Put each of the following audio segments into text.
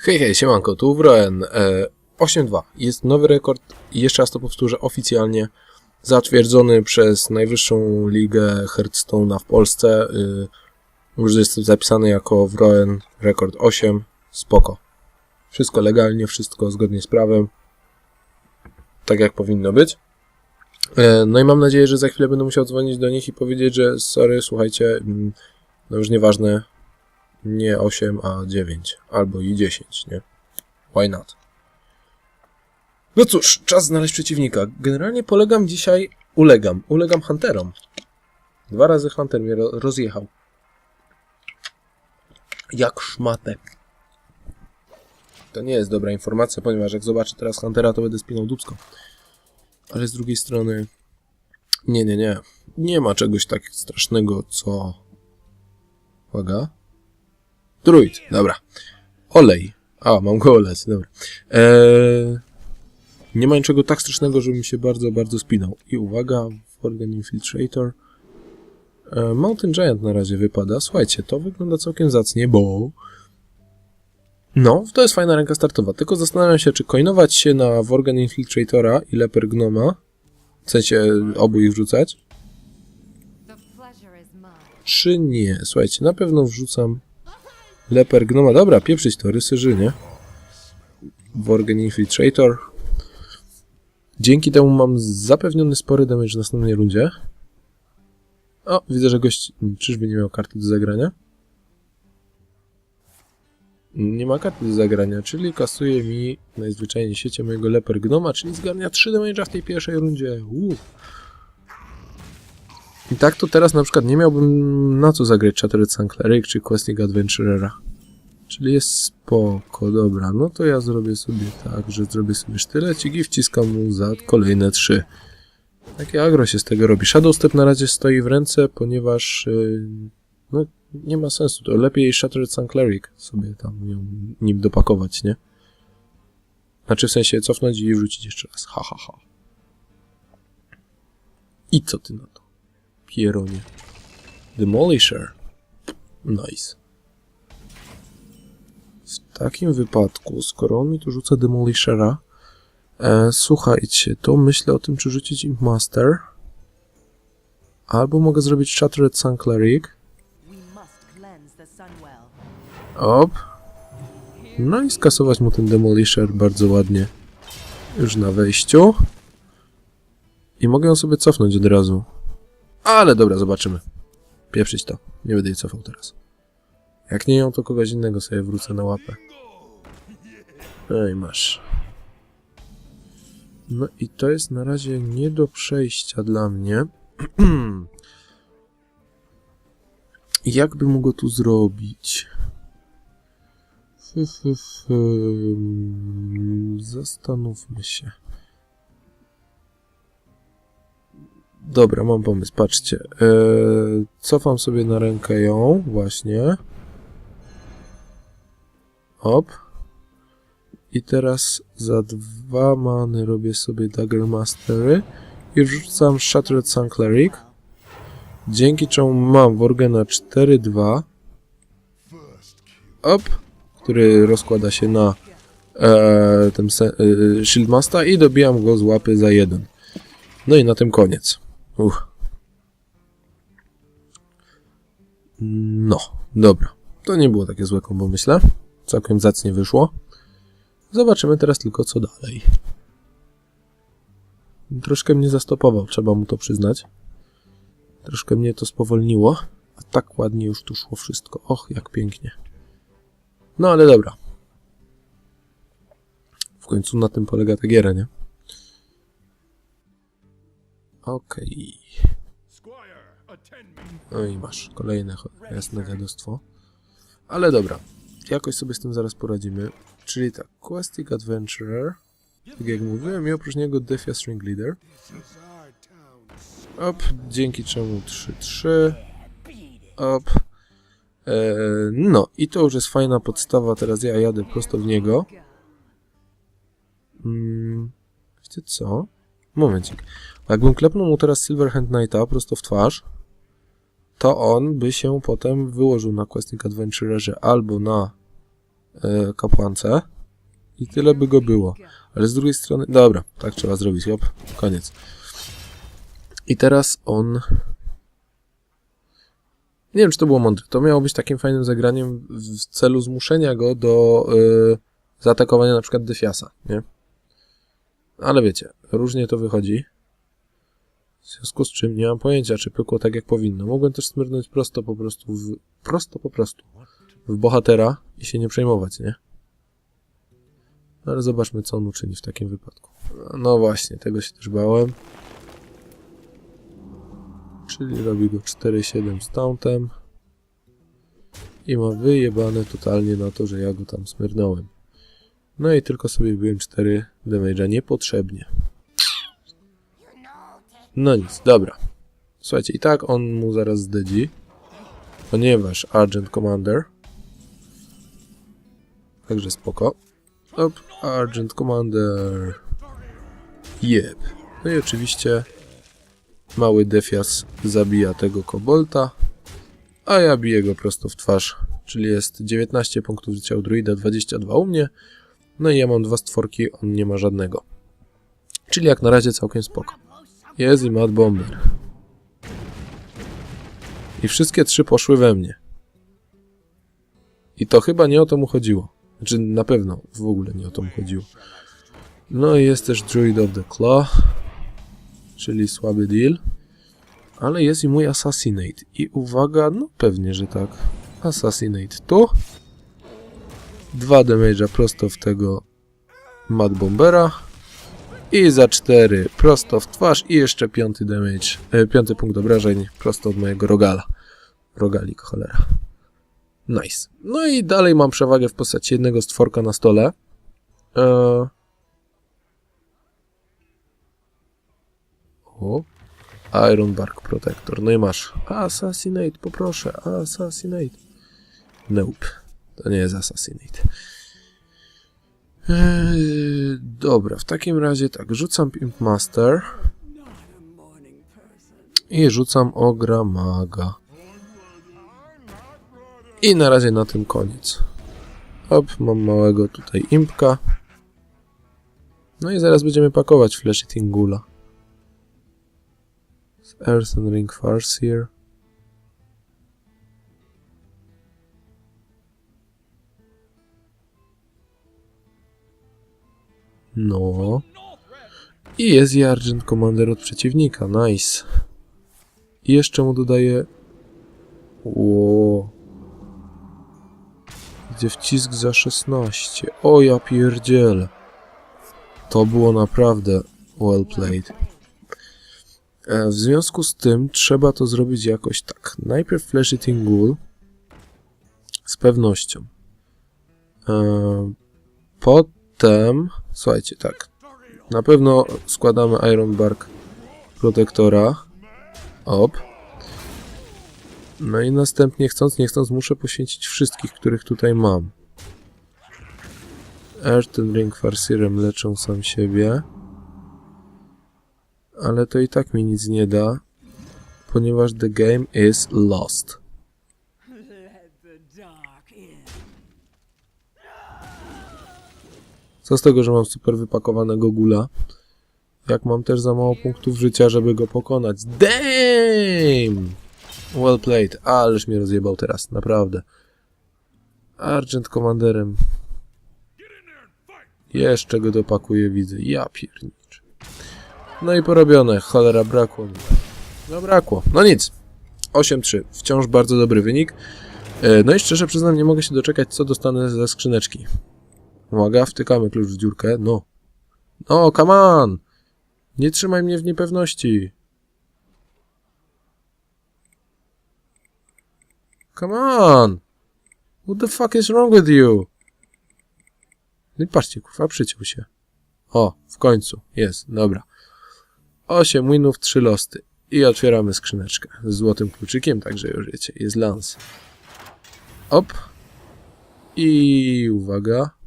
Hej, hej, siemanko, tu Wroen. E, 8.2. Jest nowy rekord i jeszcze raz to powtórzę oficjalnie. Zatwierdzony przez najwyższą ligę Hearthstone'a w Polsce. Y, już jest zapisany jako Wroen rekord 8. Spoko. Wszystko legalnie, wszystko zgodnie z prawem. Tak jak powinno być. E, no i mam nadzieję, że za chwilę będę musiał dzwonić do nich i powiedzieć, że sorry, słuchajcie, mm, no już nieważne, nie 8, a 9. Albo i 10, nie? Why not? No cóż, czas znaleźć przeciwnika. Generalnie polegam dzisiaj... Ulegam. Ulegam Hunterom. Dwa razy Hunter mnie ro rozjechał. Jak szmatę. To nie jest dobra informacja, ponieważ jak zobaczę teraz Huntera, to będę spinał dubsko. Ale z drugiej strony... Nie, nie, nie. Nie ma czegoś tak strasznego, co... Uwaga. Druid, dobra. Olej. A, mam go oleć, dobra. Eee, nie ma niczego tak strasznego, żebym się bardzo, bardzo spinał. I uwaga, Forgan Infiltrator. Eee, Mountain Giant na razie wypada. Słuchajcie, to wygląda całkiem zacnie, bo... No, to jest fajna ręka startowa. Tylko zastanawiam się, czy coinować się na Worgen Infiltratora i Leper Gnoma. W sensie obu ich wrzucać. Czy nie? Słuchajcie, na pewno wrzucam Leper Gnoma. Dobra, pieprzyć to, rysy nie? Worgen Infiltrator. Dzięki temu mam zapewniony spory damage w następnej rundzie. O, widzę, że gość czyżby nie miał karty do zagrania. Nie ma karty do zagrania, czyli kasuje mi najzwyczajniej w świecie mojego Leper Gnoma, czyli zgarnia 3 damage'a w tej pierwszej rundzie. Uuu. I tak to teraz na przykład nie miałbym na co zagrać Shattered Cleric czy Questing Adventurera. Czyli jest spoko, dobra, no to ja zrobię sobie tak, że zrobię sobie sztylecik i wciskam mu za kolejne trzy. Takie agro się z tego robi. Shadow Step na razie stoi w ręce, ponieważ yy, no nie ma sensu, to lepiej Shattered Sun Cleric sobie tam ją, nim dopakować, nie? Znaczy w sensie cofnąć i wrzucić jeszcze raz, ha ha ha. I co ty na to? Pieronie. Demolisher. Nice. W takim wypadku, skoro on mi tu rzuca Demolishera, e, słuchajcie, to myślę o tym, czy rzucić Imp Master, albo mogę zrobić Shattered Sun Cleric. Op. No i skasować mu ten Demolisher bardzo ładnie. Już na wejściu. I mogę ją sobie cofnąć od razu. Ale dobra, zobaczymy. Pieprzyć to. Nie będę jej cofał teraz. Jak nie ją, to kogoś innego sobie wrócę na łapę. Ej, masz. No i to jest na razie nie do przejścia dla mnie. Jak by mu go tu zrobić? Zastanówmy się. Dobra, mam pomysł, patrzcie. Eee, cofam sobie na rękę ją, właśnie. Hop. I teraz za dwa many robię sobie Dagger Mastery i wrzucam Shattered Sun Cleric. Dzięki czemu mam Worgena 4-2. Op, który rozkłada się na e, se, e, Shieldmasta i dobijam go z łapy za jeden. No i na tym koniec. Uch. No, dobra. To nie było takie złe kombo, myślę. Całkiem zacnie wyszło. Zobaczymy teraz tylko, co dalej. Troszkę mnie zastopował, trzeba mu to przyznać. Troszkę mnie to spowolniło, a tak ładnie już tu szło wszystko. Och, jak pięknie. No ale dobra. W końcu na tym polega ta giera, nie? Okej. No i masz kolejne jasne dziadostwo. Ale dobra. Jakoś sobie z tym zaraz poradzimy. Czyli tak, Questing Adventurer. Tak jak mówiłem, i oprócz niego Defia String Leader. Op, dzięki czemu 3-3. Op. E, no, i to już jest fajna podstawa. Teraz ja jadę prosto w niego. Mm, wiecie co? Momencik. Jakbym klepnął mu teraz Silverhand Knighta prosto w twarz, to on by się potem wyłożył na Questing Adventurerze albo na e, kapłance i tyle by go było. Ale z drugiej strony, dobra, tak trzeba zrobić, hop, koniec. I teraz on... Nie wiem, czy to było mądre. To miało być takim fajnym zagraniem w celu zmuszenia go do y, zaatakowania na przykład Defiasa, nie? Ale wiecie, różnie to wychodzi. W związku z czym nie mam pojęcia, czy pykło tak jak powinno. Mogłem też smyrnąć prosto po prostu w, prosto po prostu w bohatera i się nie przejmować, nie? Ale zobaczmy, co on uczyni w takim wypadku. No właśnie, tego się też bałem. Czyli robi go 4-7 z tauntem. I ma wyjebane totalnie na to, że ja go tam smyrnąłem. No i tylko sobie wbiłem 4 damage'a niepotrzebnie. No nic, dobra. Słuchajcie, i tak on mu zaraz zdedzi. Ponieważ Argent Commander. Także spoko. Op, Argent Commander. Jeb. No i oczywiście mały defias zabija tego kobolta, a ja biję go prosto w twarz. Czyli jest 19 punktów życia u druida, 22 u mnie. No i ja mam dwa stworki, on nie ma żadnego. Czyli jak na razie całkiem spoko. Jest i Mad Bomber. I wszystkie trzy poszły we mnie. I to chyba nie o to mu chodziło. Znaczy na pewno w ogóle nie o to mu chodziło. No i jest też Druid of the Claw, czyli słaby deal. Ale jest i mój Assassinate. I uwaga, no pewnie, że tak. Assassinate tu. Dwa damage'a prosto w tego Mad Bombera. I za 4 prosto w twarz i jeszcze piąty damage, e, piąty punkt obrażeń prosto od mojego rogala. Rogalik, cholera. Nice. No i dalej mam przewagę w postaci jednego stworka na stole. Eee... O. Iron Bark Protector. No i masz. Assassinate, poproszę. Assassinate. Nope. To nie jest Assassinate. Eee, dobra, w takim razie tak, rzucam Pimp Master i rzucam Ogra Maga. I na razie na tym koniec. Hop, mam małego tutaj impka. No i zaraz będziemy pakować Flash Tingula. Earthen Ring Farseer. No. I jest i Argent Commander od przeciwnika. Nice. I jeszcze mu dodaje... Ło. Gdzie wcisk za 16. O ja pierdzielę. To było naprawdę well played. E, W związku z tym trzeba to zrobić jakoś tak. Najpierw Flash Eating Ghoul z pewnością. E, Potem, słuchajcie, tak. Na pewno składamy Iron Bark Protektora. Op. No i następnie, chcąc nie chcąc, muszę poświęcić wszystkich, których tutaj mam. Earthen Ring Farseerem leczą sam siebie. Ale to i tak mi nic nie da, ponieważ the game is lost. Co z tego, że mam super wypakowanego gula, jak mam też za mało punktów życia, żeby go pokonać. Damn! Well played. Ależ mnie rozjebał teraz, naprawdę. Argent Commanderem. Jeszcze go dopakuję, widzę. Ja pierniczę. No i porobione. Cholera, brakło mi. No brakło. No nic. 8-3. Wciąż bardzo dobry wynik. E, No i szczerze przyznam, nie mogę się doczekać, co dostanę ze skrzyneczki. Uwaga, wtykamy klucz w dziurkę. No. No, come on! Nie trzymaj mnie w niepewności. Come on! What the fuck is wrong with you? No i patrzcie, kurwa, przyciął się. O, w końcu. Jest, dobra. 8 winów, 3 losty. I otwieramy skrzyneczkę z złotym kluczykiem, także już wiecie, jest lans. Op. I uwaga.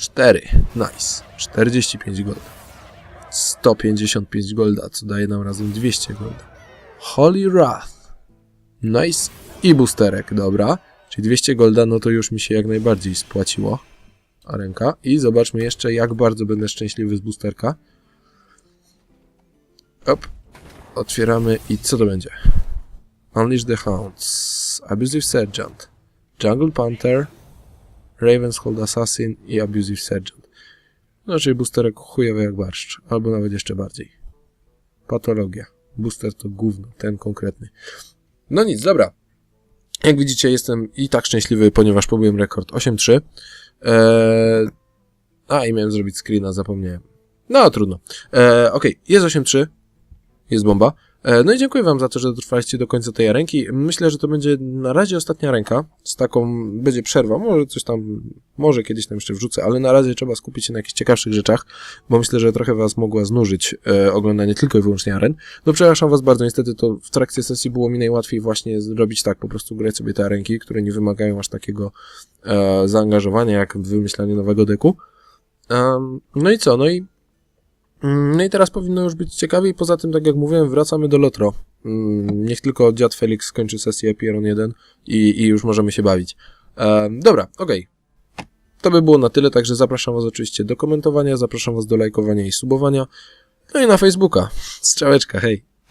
4. Nice. 45 golda. 155 golda, co daje nam razem 200 golda. Holy Wrath. Nice. I boosterek, dobra. Czyli 200 golda, no to już mi się jak najbardziej spłaciło. A ręka. I zobaczmy jeszcze, jak bardzo będę szczęśliwy z boosterka. Op. Otwieramy i co to będzie? Unleash the Hounds, Abusive Sergeant, Jungle Panther, Ravenshold Assassin i Abusive Sergeant. Czyli boosterek chujowy jak barszcz, albo nawet jeszcze bardziej. Patologia. Booster to gówno, ten konkretny. No nic, dobra. Jak widzicie, jestem i tak szczęśliwy, ponieważ pobiłem rekord 8-3. Eee... A, i miałem zrobić screena, zapomniałem. No, trudno. Eee, Okej, jest 8-3. Jest bomba. E, No i dziękuję Wam za to, że dotrwaliście do końca tej ręki. Myślę, że to będzie na razie ostatnia ręka. Z taką będzie przerwa. Może coś tam, może kiedyś tam jeszcze wrzucę, ale na razie trzeba skupić się na jakichś ciekawszych rzeczach, bo myślę, że trochę Was mogła znużyć e, oglądanie tylko i wyłącznie aren. No przepraszam Was bardzo, niestety to w trakcie sesji było mi najłatwiej właśnie zrobić tak, po prostu grać sobie te ręki, które nie wymagają aż takiego e, zaangażowania jak wymyślanie nowego deku. Em, no i co? No i No i teraz powinno już być ciekawiej. Poza tym, tak jak mówiłem, wracamy do Lotro. Mm, Niech tylko dziad Felix skończy sesję Pieron 1 i, i już możemy się bawić. E, dobra, okej. To by było na tyle, także zapraszam Was oczywiście do komentowania, zapraszam Was do lajkowania i subowania. No i na Facebooka. Strzałeczka, hej.